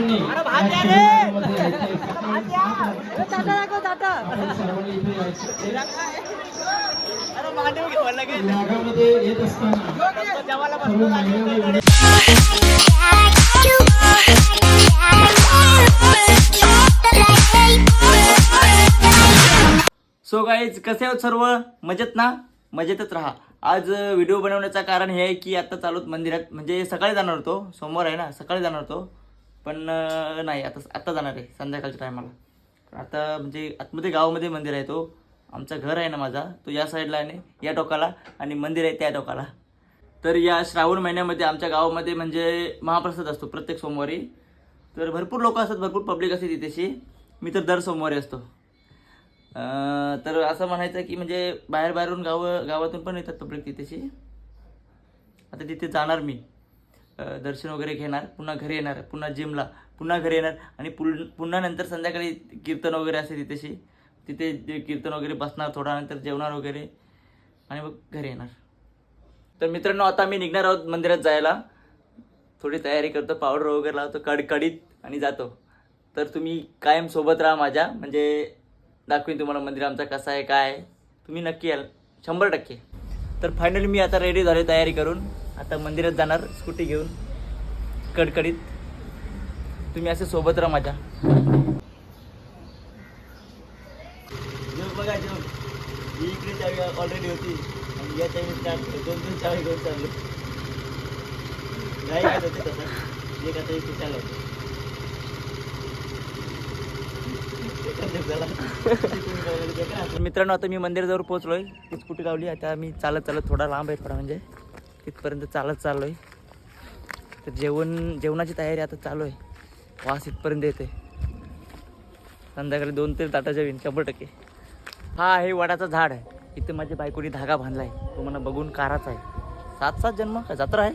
सर्वांनी सर्वांनी इथे यायचे यागामध्ये येत असताना सो गाईज कसे आहोत सर्व? मजेत ना? मजेतच राहा. आज व्हिडिओ बनवण्याचं कारण हे आहे की आता चालूत मंदिरात. म्हणजे सकाळी जाणार होतो. सोमवार आहे ना? सकाळी जाणार होतो. पण नाही आता आत्ता जाणार आहे संध्याकाळच्या टायमाला आता म्हणजे आतमध्ये गावामध्ये मंदिर आहे तो. आमचं घर आहे ना माझा तो या साईडला आहे ना, या टोकाला आणि मंदिर आहे त्या टोकाला. तर या श्रावण महिन्यामध्ये आमच्या गावामध्ये म्हणजे महाप्रसाद असतो प्रत्येक सोमवारी. तर भरपूर लोक असतात भरपूर पब्लिक असते तिथेशी. मी तर दर सोमवारी असतो. तर असं म्हणायचं की म्हणजे बाहेर बाहेरून गाव गावातून पण येतात पब्लिक तिथेशी. आता तिथे जाणार मी. दर्शन वगैरे घेणार पुन्हा घरी येणार पुन्हा जिमला पुन्हा घरी येणार आणि पुल पुन्हा नंतर संध्याकाळी कीर्तन वगैरे असते तिथेशी तिथे जे कीर्तन वगैरे बसणार थोडा नंतर जेवणार वगैरे आणि मग घरी येणार. तर मित्रांनो आता मी निघणार आहोत मंदिरात जायला. थोडी तयारी करतो पावडर वगैरे लावतो कडकडीत आणि जातो. तर तुम्ही कायम सोबत राहा माझ्या म्हणजे दाखवीन तुम्हाला मंदिर आमचा कसा आहे काय आहे. तुम्ही नक्की याल शंभर टक्के. तर फायनली मी आता रेडी झाले तयारी करून. आता मंदिरात जाणार स्कूटी घेऊन कडकडीत. तुम्ही असे सोबत राहा माझ्या. बघा ही इकडे चावी ऑलरेडी होती. आणि या चावी दोन दोन चावी घेऊन चाललो. नाही काय होते तसं. एक आता इथे चालवतो मित्रांनो आता मी मंदिराजवळ पोहोचलोय. ती स्कूटी लावली आता मी चालत चालत थोडा लांब आहे थोडा म्हणजे. तिथपर्यंत चालत चाललोय. तर जेवण जेवणाची तयारी आता चालू आहे वास इथपर्यंत येते संध्याकाळी दोन तरी ताटाच्या विन शंभर टक्के हा आहे वडाचं झाड आहे. इथे माझ्या बायकोनी धागा बांधला तो मला बघून काराचा आहे. सात सात जन्म का जत्रा आहे?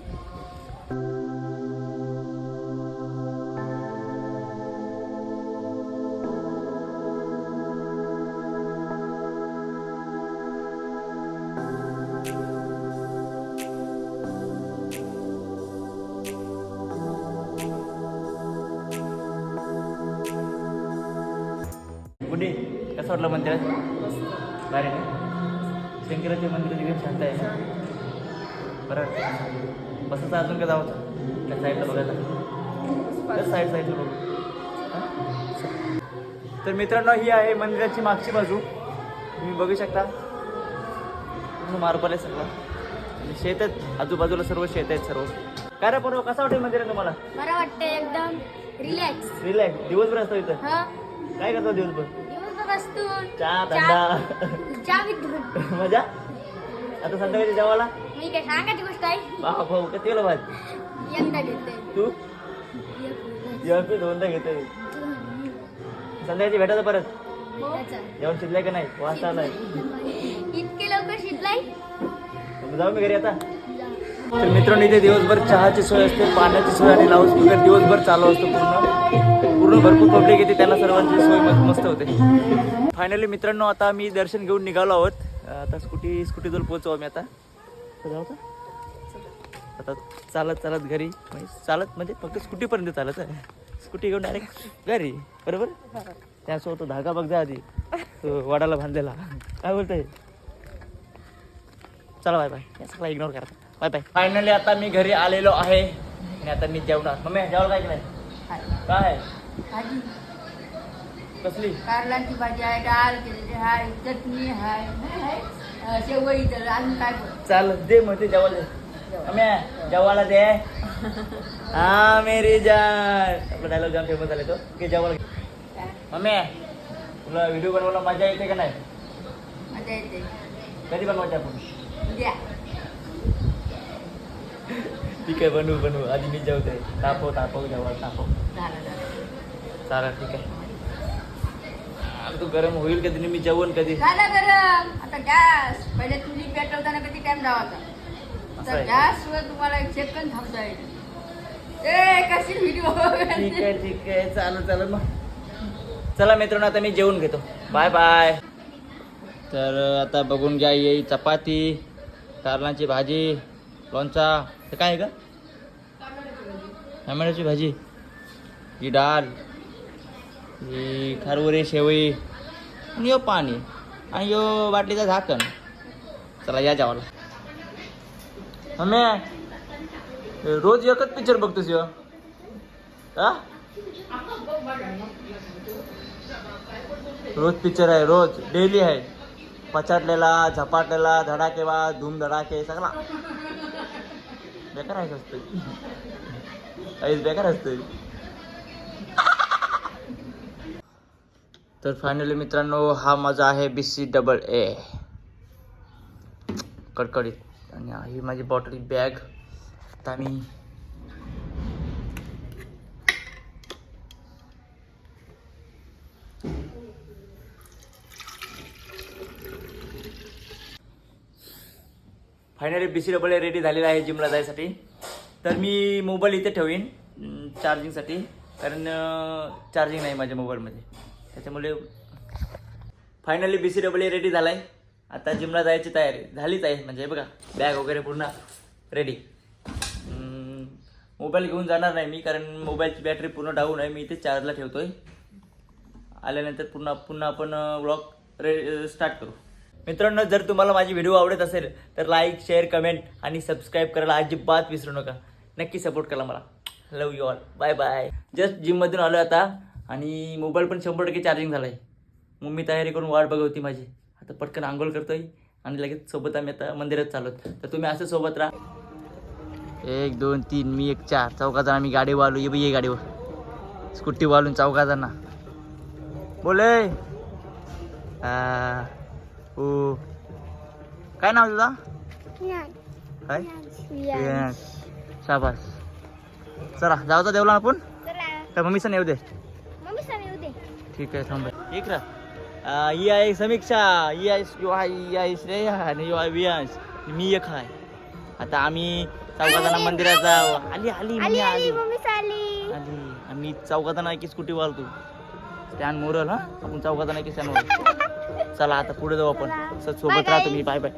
कुठे कसं वाटलं मंदिरात? ना? शंकराचे मंदिर एकदम शांत आहे ना? बरं. बसायचं अजून का जावं त्या साईडला बघायला. त्या साईड साईडला बघू? तर मित्रांनो ही आहे मंदिराची मागची बाजू. तुम्ही बघू शकता. मार्बल आहे सगळं. आणि शेत आहेत. आजूबाजूला सर्व शेत आहेत सर्व. काय रे पर्व कसा वाटेल मंदिर तुम्हाला? बरं वाटतं एकदम. रिलॅक्स रिलॅक्स दिवसभर असतो इथं? काय करतो दिवसभर? चहा थंडा चहा मजा? आता संध्याकाळी जेवायला? मी काय सांगायची गोष्ट आहे? बाप भाऊ किती किलो भात? यंदा घेते. तू? जेवण दोनदा संध्याकाळची भेटायचं परत? जेवण शिजलंय का नाही? वाजता आलाय. इतके लवकर शिजलाय? जाऊ मी घरी आता. तर मित्रांनो इथे दिवसभर चहाची सोय असते पाण्याची सोय आणि लाऊड स्पीकर दिवसभर चालू असतो पूर्ण. पूर्ण भरपूर पब्लिक येते त्यांना सर्वांची सोय मस्त- होते. फायनली मित्रांनो आता मी दर्शन घेऊन निघालो आहोत. आता स्कूटी स्कूटीजवळ पोहोचू आम्ही आता. जाऊ का? आता चालत चालत घरी. म्हणजे चालत म्हणजे फक्त स्कूटीपर्यंत चालत आहे स्कूटी घेऊन डायरेक्ट घरी. बरोबर? त्यासोबत तो धागा बघ जा आधी. तो बांधलेला. काय बोलतोय? चला बाय बाय सगळा इग्नोर करा. Bye bye. फायनली आता मी घरी आलेलो आहे. आणि आता मी जेवणार. मम्मी जेवायला काय की नाही? काय? भाजी. कसली? कारलांची भाजी आहे डाळ केलेली आहे चटणी आहे. शेवई तर अजून काय चाल दे मग ते जेवायला दे. मम्मी जेवायला दे. हा मेरी जान. आपला डायलॉग जाम फेमस झाले तो. की जेवायला. मम्मी तुला व्हिडिओ बनवायला मजा येते का नाही? मजा येते. कधी बनवायचे आपण? उद्या. ठीक आहे बनवू बनवू. आधी मी जेवते. तापव तापव जेवायला तापव. चालेल ठीक आहे. तू गरम होईल कधी मी जेवण कधी? झालं गरम. आता गॅस. पहिले चुली पेटवताना किती टाइम लावायचा? आहे. गॅसवर तुम्हाला एक सेकंद थांबता येईल. ए कशी व्हिडिओ ठीक आहे ठीक आहे. मग. चला मित्रांनो आता मी जेवून घेतो. बाय बाय तर आता बघून घ्या येई चपाती कारलांची भाजी. कोणचा? ते काय आहे का? टमाट्याची भाजी. ही डाळ. ही खारवरे शेवई आणि यो पाणी आणि यो बाटलीचा झाकण. चला या जेवाला हमे रोज एकच पिक्चर बघतोस यो. हा? रोज पिक्चर आहे रोज. डेली आहे. पचाटलेला झपाटलेला धडाकेवा धूम धडाके सगळा. बेकार आहे असतं. आईस बेकार असतं. तर फायनली मित्रांनो हा माझा आहे बी सी डबल ए कडकडीत. आणि ही माझी बॉटल बॅग आता मी finally B C double A ready झालेला आहे जिमला जायसाठी. तर मी मोबाईल इथे ठेवीन चार्जिंगसाठी कारण चार्जिंग नाही माझ्या मोबाईलमध्ये त्याच्यामुळे finally B C double A ready झाला आहे आता जिमला जायची तयारी. झालीच आहे. म्हणजे बघा बॅग वगैरे पूर्ण रेडी मोबाईल घेऊन जाणार नाही मी कारण मोबाईलची बॅटरी पूर्ण डाऊन आहे. मी इथे चार्जला ठेवतो आहे आल्यानंतर पुन्हा पुन्हा आपण ब्लॉग रे स्टार्ट करू. मित्रांनो जर तुम्हाला माझी व्हिडिओ आवडत असेल तर लाईक शेअर कमेंट आणि सबस्क्राईब करायला अजिबात विसरू नका. नक्की सपोर्ट करा मला. Love you all bye bye just जिममधून आलो आता आणि मोबाईल पण शंभर टक्के चार्जिंग झाला आहे मग मी तयारी करून वाट बघत होती माझी. आता पटकन आंघोळ करतोय आणि लगेच सोबत आम्ही आता मंदिरात चालत तर तुम्ही असं सोबत राहा. एक दोन तीन मी एक चार. चौघा जण आम्ही गाडी वालू. ये बाई ये गाडीवर. स्कूटी वालून चौघा जण बोले ओ. काय नाव तुझा? काय? विनायक. शाबास. चला जाऊ देवला आपण. काय मम्मीचं येऊ दे. ठीक आहे थांब. ठीक रा. ही आहे समीक्षा. ही आहे यो आहे ही आहे श्रेया आणि यो आहे वियांश. मी एक आहे. आता आम्ही जण मंदिरात जाऊ. आली आली मी आली आली. आम्ही जण की स्कूटी वालतो स्टँड मोरल हा? आपण जण की स्टँड चला आता पुढे जाऊ आपण. सोबत राहतो मी. बाय बाय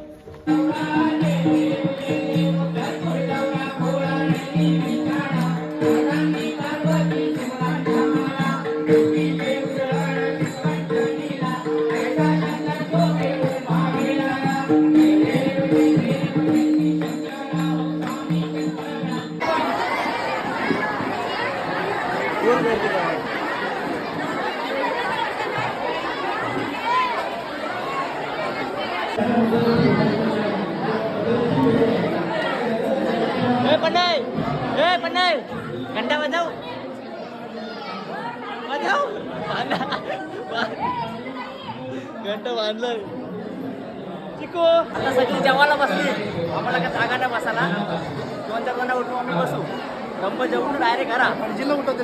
घंटा वाजव. वाजव. घंटा बांधलाय चिको. आता सगळी जेवायला बसली. आम्हाला काय जागा नाही बसायला. दोन चार जण उठून आम्ही बसू. गप्प जेवून डायरेक्ट घरा. जिल्हा उठवते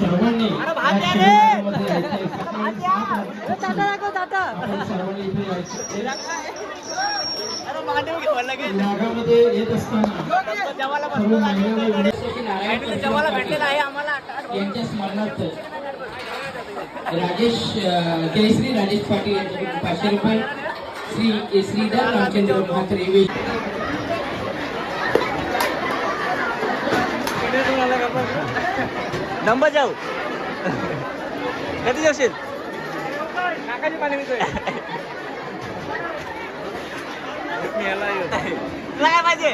सर्वांनी यागामध्ये येत असताना भेटलेलं आहे आम्हाला. यांच्या स्मरणार्थ राजेश जयश्री राजेश पाटील यांच्याकडून पाचशे रुपये श्री श्रीधर रामचंद्र म्हात्रे वे- नंबर जाऊ. कधी जेवशील तुला काय पाहिजे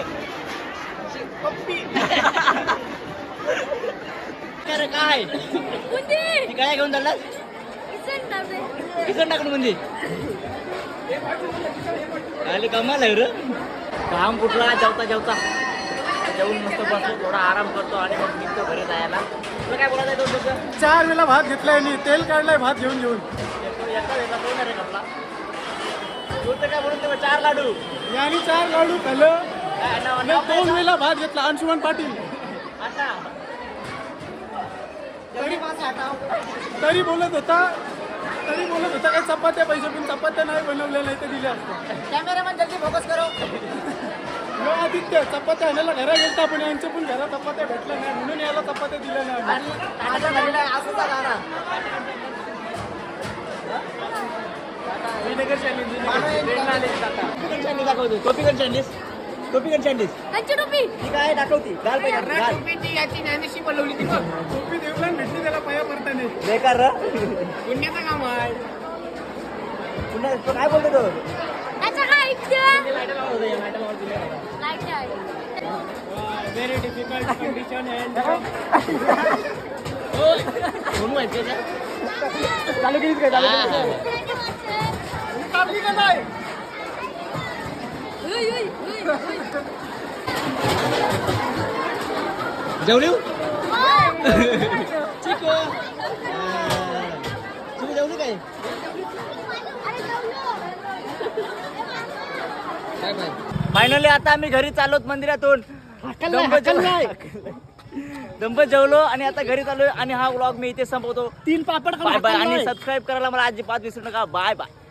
काय? काय ती काय घेऊन चाललास? किसन टाकून म्हणजे आले कमाल आहे रे. काम कुठला? जेवता जेवता. जेवून मस्त बसतो थोडा आराम करतो आणि मग निघतो घरी जायला. तुला काय बोलायचं दोन शब्द? चार वेळा भात घेतलाय मी. तेल काढलाय भात घेऊन घेऊन एका वेळेला दोन आहे रे आपला तू तर काय म्हणून ते चार लाडू. यांनी चार लाडू खाल्लं. काय दोन सांग? वेळा भात घेतला अंशुमन पाटील. आता? तरी तरी बोलत होता. तरी बोलत होता काय चपात्या पाहिजे पण चपात्या नाही बनवल्या नाही तर दिल्या असत्या. कॅमेरामॅन जल्दी फोकस करो. आदित्य चपात्या आणायला घरा गेलता पण यांच्या पण घरात चपात्या भेटल्या नाही म्हणून याला चपात्या दिल्या नाही गाणा. टोपी ती काय दाखवती? गाल पाहिजे गाल टोपी देवला भेटली त्याला पाया पडताना. बेकार र पुण्याचं काम आहे. पुन्हा तो काय बोलतो तो? त्याचा काय चालू केलीच काय चालू केली काय? उय, जेवली ओय. तुम्ही जेवली काय फायनली आता आम्ही घरी चाललोत मंदिरातून दंब दंब जेवलो आणि आता घरी चाललोय आणि हा व्लॉग मी इथे संपवतो. तीन पापड बाय बाय आणि सबस्क्राईब करायला मला अजिबात विसरू नका. Bye bye